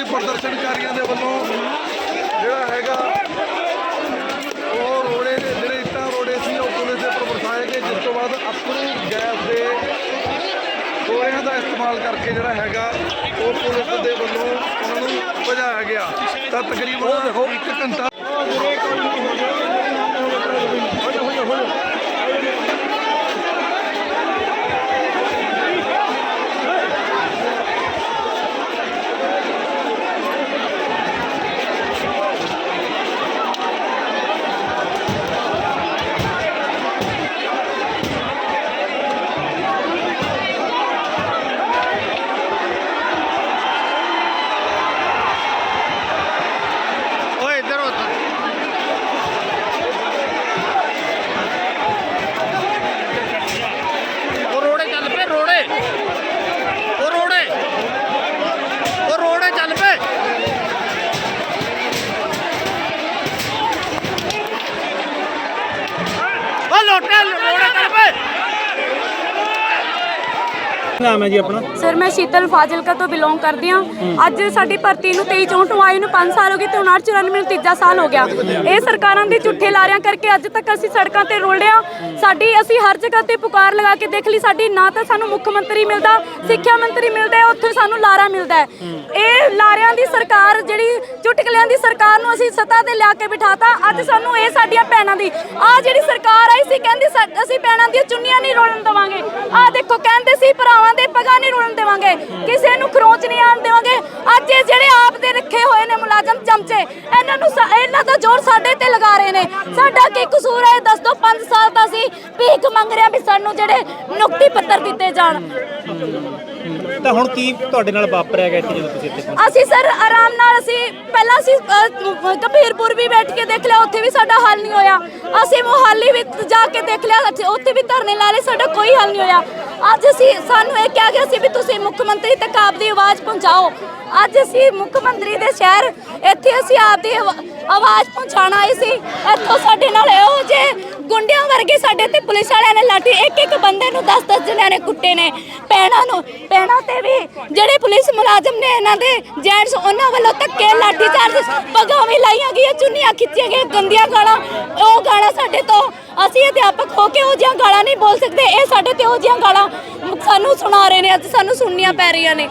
ਜੀ ਪ੍ਰਦਰਸ਼ਨਕਾਰੀਆਂ ਦੇ ਵੱਲੋਂ ਜਿਹੜਾ ਹੈਗਾ ਉਹ ਰੋੜੇ ਦੇ ਜਿਹੜੇ ਇੱਟਾਂ ਰੋੜੇ ਸੀ ਉਹ ਪੁਲਿਸ ਦੇ ਉੱਪਰ ਵਰਸਾਏ ਗਏ। ਜਿਸ ਤੋਂ ਬਾਅਦ ਅਪਰੂ ਗੈਸ ਦੇ ਗੋਲਿਆਂ ਦਾ ਇਸਤੇਮਾਲ ਕਰਕੇ ਜਿਹੜਾ ਹੈਗਾ ਉਹ ਪੁਲਿਸ ਦੇ ਵੱਲੋਂ ਉਹਨੂੰ ਭਜਾਇਆ ਗਿਆ। ਤਾਂ ਤਕਰੀਬਨ ਦੇਖੋ 1 ਘੰਟਾ ਨਾਮ ਹੈ ਜੀ ਆਪਣਾ? ਸਰ ਮੈਂ ਸ਼ੀਤਲ ਫਾਜ਼ਿਲਕਾ ਤੋਂ ਬਿਲੋਂਗ ਕਰਦੀ ਹਾਂ। ਅੱਜ ਸਾਡੀ ਭਰਤੀ ਨੂੰ 23 ਚੌਂਟ ਨੂੰ ਆਏ ਨੂੰ 5 ਸਾਲ ਹੋ ਗਏ ਤੇ 59 94 ਨੂੰ ਤੀਜਾ ਸਾਲ ਹੋ ਗਿਆ। ਇਹ ਸਰਕਾਰਾਂ ਦੇ ਝੁੱਠੇ ਲਾਰਿਆਂ ਕਰਕੇ ਅੱਜ ਤੱਕ ਅਸੀਂ ਸੜਕਾਂ ਤੇ ਰੁਲਦੇ ਹਾਂ ਸਾਡੀ ਅਸੀਂ ਹਰ ਜਗ੍ਹਾ ਤੇ ਪੁਕਾਰ ਲਗਾ ਕੇ ਦੇਖ ਲਈ ਸਾਡੀ ਨਾ ਤਾਂ ਸਾਨੂੰ ਮੁੱਖ ਮੰਤਰੀ ਮਿਲਦਾ ਸਿੱਖਿਆ ਮੰਤਰੀ ਮਿਲਦਾ ਹੈ, ਉੱਥੇ ਸਾਨੂੰ ਲਾਰਾ ਮਿਲਦਾ ਹੈ। ਇਹ ਲਾਰਿਆਂ ਦੀ ਸਰਕਾਰ ਜਿਹੜੀ ਚੁਟਕਲਿਆਂ ਦੀ ਸਰਕਾਰ ਨੂੰ ਅਸੀਂ ਸੱਤਾ ਤੇ ਲਿਆ ਕੇ ਬਿਠਾਤਾ, ਅੱਜ ਸਾਨੂੰ ਇਹ ਸਾਡੀਆਂ ਭੈਣਾਂ ਦੀ ਆ ਜਿਹੜੀ ਸਰਕਾਰ ਆਈ ਸੀ ਕਹਿੰਦੀ ਅਸੀਂ ਭੈਣਾਂ ਦੀਆਂ ਚੁੰਨੀਆਂ ਨਹੀਂ ਰੋਲਣ ਦੇਵਾਂਗੇ। ਆ ਦੇਖੋ, ਕਹਿੰਦੇ ਸੀ ਭਰਾਵਾਂ ਦੇ ਪਗਾਂ ਨਹੀਂ ਰੋਲਣ ਦੇਵਾਂਗੇ। ਕਿਸੇ ਨੂੰ ਖਰੋਚ ਨਹੀਂ ਆਣ ਦੇਵਾਂਗੇ। ਅੱਜ ਇਹ ਜਿਹੜੇ ਆਪ ਚਮਚੇ ਇਹਨਾਂ ਨੂੰ ਇਹਨਾਂ ਦਾ ਜ਼ੋਰ ਸਾਡੇ ਤੇ ਲਗਾ ਰਹੇ ਨੇ। ਸਾਡਾ ਕੀ ਕਸੂਰ ਹੈ? ਦੱਸ ਦੋ 5 ਸਾਲ ਦਾ ਸੀ ਭੀਖ ਮੰਗ ਰਿਹਾ ਵੀ ਸਾਨੂੰ ਜਿਹੜੇ ਨਿਯੁਕਤੀ ਪੱਤਰ ਦਿੱਤੇ ਜਾਣ। ਤਾਂ ਹੁਣ ਕੀ ਤੁਹਾਡੇ ਨਾਲ ਵਾਪਰਿਆ ਗਿਆ ਇੱਥੇ ਜਦੋਂ ਤੁਸੀਂ ਇੱਥੇ ਪਹੁੰਚੇ? ਅਸੀਂ ਸਰ ਆਰਾਮ ਨਾਲ ਅਸੀਂ ਪਹਿਲਾਂ ਅਸੀਂ ਕਬੀਰਪੁਰ ਵੀ ਬੈਠ ਕੇ ਦੇਖ ਲਿਆ ਉੱਥੇ ਵੀ ਸਾਡਾ ਹੱਲ ਨਹੀਂ ਹੋਇਆ। ਅਸੀਂ ਮੋਹਾਲੀ ਵੀ ਜਾ ਕੇ ਦੇਖ ਲਿਆ ਉੱਥੇ- ਉੱਥੇ ਵੀ ਧਰਨੇ ਲਾ ਲਏ ਸਾਡਾ ਕੋਈ ਹੱਲ ਨਹੀਂ ਹੋਇਆ। ਅੱਜ ਅਸੀਂ ਸਾਨੂੰ ਇਹ ਕਿਹਾ ਗਿਆ ਸੀ ਵੀ ਤੁਸੀਂ ਮੁੱਖ ਮੰਤਰੀ ਤੱਕ ਆਪਦੀ ਆਵਾਜ਼ ਪਹੁੰਚਾਓ। ਅੱਜ ਅਸੀਂ ਮੁੱਖ ਮੰਤਰੀ ਦੇ ਸ਼ਹਿਰ ਇੱਥੇ ਅਸੀਂ ਆਪਦੀ ਆਵਾਜ਼ ਪਹੁੰਚਾਉਣ ਆਏ ਸੀ। ਇੱਥੋਂ ਸਾਡੇ ਨਾਲ ਇਹੋ ਜੇ ਗੁੰਡਿਆਂ ਵਰਗੇ ਸਾਡੇ ਤੇ ਪੁਲਿਸ ਵਾਲਿਆਂ ਨੇ ਲਾਠੀ। ਇੱਕ ਇੱਕ ਬੰਦੇ ਨੂੰ 10 10 ਜਣਿਆਂ ਨੇ ਕੁੱਟੇ ਨੇ। ਪੈਣਾ ਨੂੰ, ਪੈਣਾ ਤੇ ਵੀ ਜਿਹੜੇ ਪੁਲਿਸ ਮੁਲਾਜ਼ਮ ਨੇ ਇਹਨਾਂ ਦੇ ਜੈਂਟਸ, ਉਹਨਾਂ ਵੱਲੋਂ ਧੱਕੇ, ਲਾਠੀ ਚਾਰਜ ਪਗਾਂ ਵੀ ਲਾਈਆਂ ਗਈਆਂ, ਚੁੰਨੀਆਂ ਖਿੱਚੀਆਂ ਗਈਆਂ, ਗੰਦੀਆਂ ਗਾਲਾਂ, ਉਹ ਗਾਲਾਂ ਸਾਡੇ ਤੋਂ ਅਸੀਂ ਅਧਿਆਪਕ ਹੋ ਕੇ ਉਹ ਜਿਹੀਆਂ ਨਹੀਂ ਬੋਲ ਸਕਦੇ। ਇਹ ਸਾਡੇ ਤੇ ਉਹ ਜਿਹੀਆਂ ਗਾਲਾਂ ਸਾਨੂੰ ਸੁਣਾ ਰਹੇ ਨੇ, ਅੱਜ ਸਾਨੂੰ ਸੁਣਨੀਆਂ ਪੈ ਰਹੀਆਂ ਨੇ।